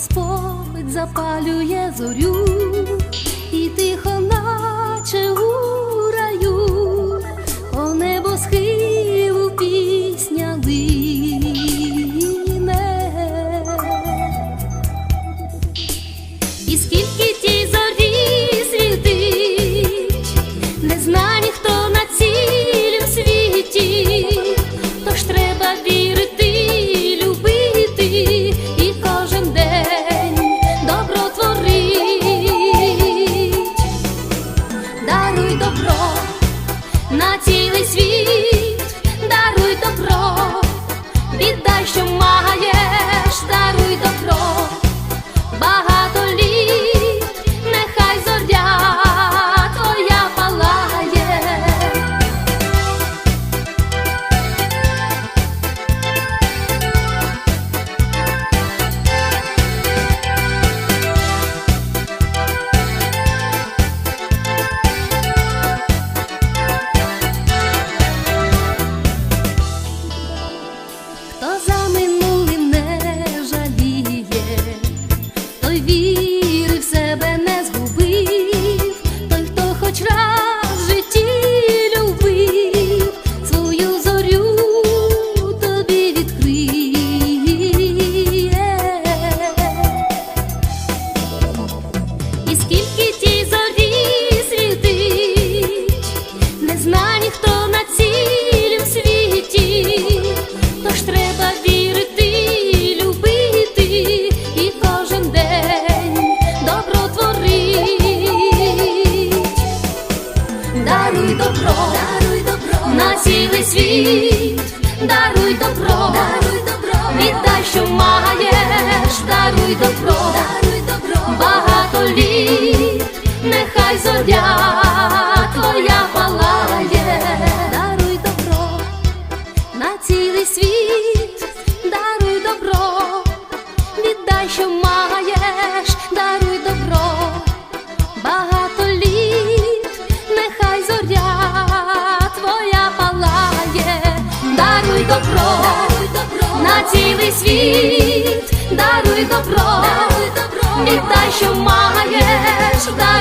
Господь запалює зорю і тихо. на цій віри в себе не. світ, даруй добро, даруй добро, віддай, що маєш, даруй добро. світ, даруй добро, даруй добро, і дай, що маєш. дай